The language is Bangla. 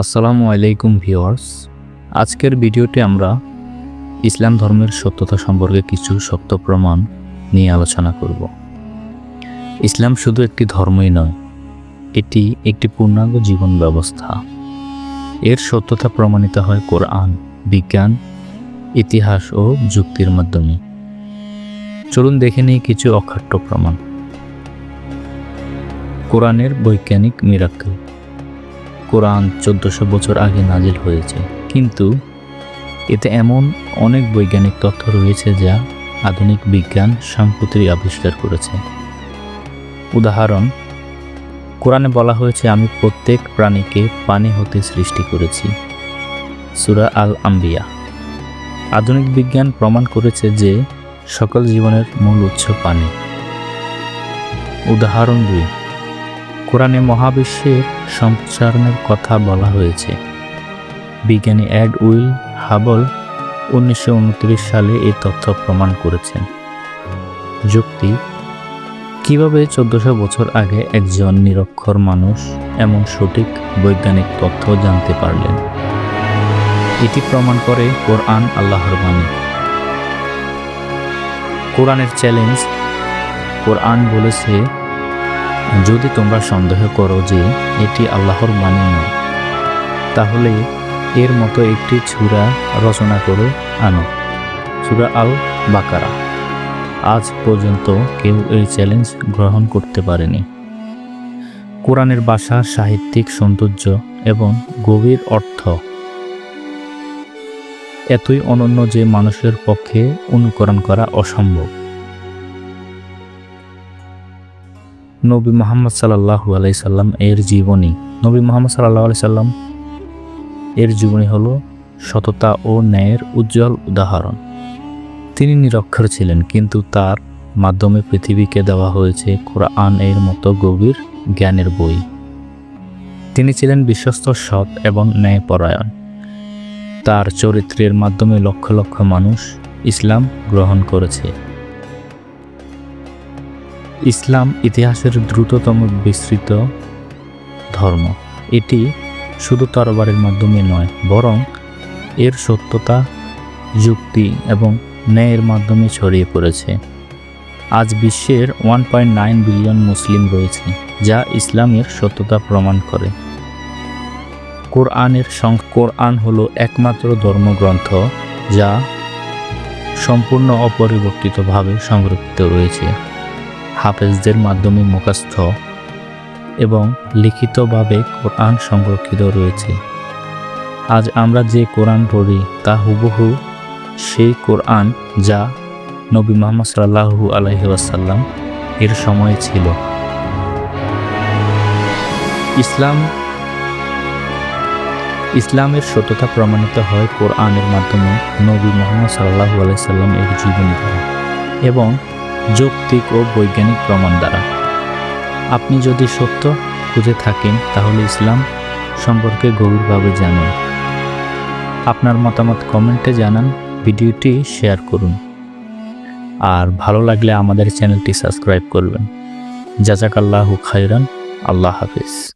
আসসালামু আলাইকুম ভিউয়ার্স। আজকের ভিডিওতে আমরা ইসলাম ধর্মের সত্যতা সম্পর্কে কিছু সত্য প্রমাণ নিয়ে আলোচনা করব। ইসলাম শুধু একটি ধর্মই নয়, এটি একটি পূর্ণাঙ্গ জীবন ব্যবস্থা। এর সত্যতা প্রমাণিত হয় কোরআন, বিজ্ঞান, ইতিহাস ও যুক্তির মাধ্যমে। চলুন দেখে নিই কিছু অখাট্য প্রমাণ। কোরআনের বৈজ্ঞানিক মিরাক্কেল। কোরআন চোদ্দশো বছর আগে নাজিল হয়েছে। কিন্তু এতে এমন অনেক বৈজ্ঞানিক তথ্য রয়েছে যা আধুনিক বিজ্ঞান সম্প্রতি আবিষ্কার করেছে। উদাহরণ, কোরআনে বলা হয়েছে, আমি প্রত্যেক প্রাণীকে পানি হতে সৃষ্টি করেছি। সুরা আল আম্বিয়া আধুনিক বিজ্ঞান প্রমাণ করেছে যে সকল জীবনের মূল উৎস পানি। উদাহরণ দুই কোরআনে মহাবিশ্বের সম্প্রসারণের কথা বলা হয়েছে। বিজ্ঞানী অ্যাড উইল হাবল উনিশশো উনত্রিশ সালে এই তথ্য প্রমাণ করেছেন। যুক্তি, কীভাবে চোদ্দশো বছর আগে একজন নিরক্ষর মানুষ এমন সঠিক বৈজ্ঞানিক তথ্য জানতে পারলেন? এটি প্রমাণ করে কোরআন আল্লাহর বাণী। কোরআনের চ্যালেঞ্জ, কোরআন বলেছে যদি তোমরা সন্দেহ করো যে এটি আল্লাহর বাণী নয় তাহলে এর মতো একটি ছুরা রচনা করে আনো। সুরা আল বাকারা আজ পর্যন্ত কেউ এই চ্যালেঞ্জ গ্রহণ করতে পারেনি। কোরআনের ভাষা সাহিত্যিক সৌন্দর্য এবং গভীর অর্থ এতই অনন্য যে মানুষের পক্ষে অনুকরণ করা অসম্ভব। নবী মোহাম্মদ সাল্লাহু আলাইসাল্লাম এর জীবনী। নবী মোহাম্মদ সাল্লাহ সাল্লাম এর জীবনী হলো সততা ও ন্যায়ের উজ্জ্বল উদাহরণ। তিনি নিরক্ষর ছিলেন, কিন্তু তার মাধ্যমে পৃথিবীকে দেওয়া হয়েছে কোরআন এর মতো গভীর জ্ঞানের বই। তিনি ছিলেন বিশ্বস্ত সৎ এবং ন্যায়পরায়ণ। তার চরিত্রের মাধ্যমে লক্ষ লক্ষ মানুষ ইসলাম গ্রহণ করেছে। ইসলাম ইতিহাসের দ্রুততম বিস্তৃত ধর্ম। এটি শুধু তরবারের মাধ্যমে নয়, বরং এর সত্যতা, যুক্তি এবং ন্যায়ের মাধ্যমে ছড়িয়ে পড়েছে। আজ বিশ্বের ওয়ান পয়েন্ট নাইন বিলিয়ন মুসলিম রয়েছে, যা ইসলামের সত্যতা প্রমাণ করে। কোরআনের সং কোরআন হলো একমাত্র ধর্মগ্রন্থ, যা সম্পূর্ণ অপরিবর্তিতভাবে সংরক্ষিত রয়েছে। হাফেজদের মাধ্যমে মুখস্থ এবং লিখিতভাবে কোরআন সংরক্ষিত রয়েছে। আজ আমরা যে কোরআন পড়ি, তা হুবহু সেই কোরআন যা নবী মোহাম্মদ সাল্লাহু আলহি ওয়াসাল্লাম এর সময়ে ছিল। ইসলাম, ইসলামের সত্যতা প্রমাণিত হয় কোরআনের মাধ্যমে নবী মোহাম্মদ সাল্লাহু আলাইসাল্লাম এর জীবনী দ্বারা। এবং যৌক্তিক ও বৈজ্ঞানিক প্রমাণ দ্বারা। আপনি যদি সত্য খুঁজে থাকেন, তাহলে ইসলাম সম্পর্কে গভীরভাবে জানুন। আপনার মতামত কমেন্টে জানান, ভিডিওটি শেয়ার করুন। আর ভালো লাগলে আমাদের চ্যানেলটি সাবস্ক্রাইব করবেন। জাজাকাল্লাহু খাইরান আল্লাহ হাফিজ।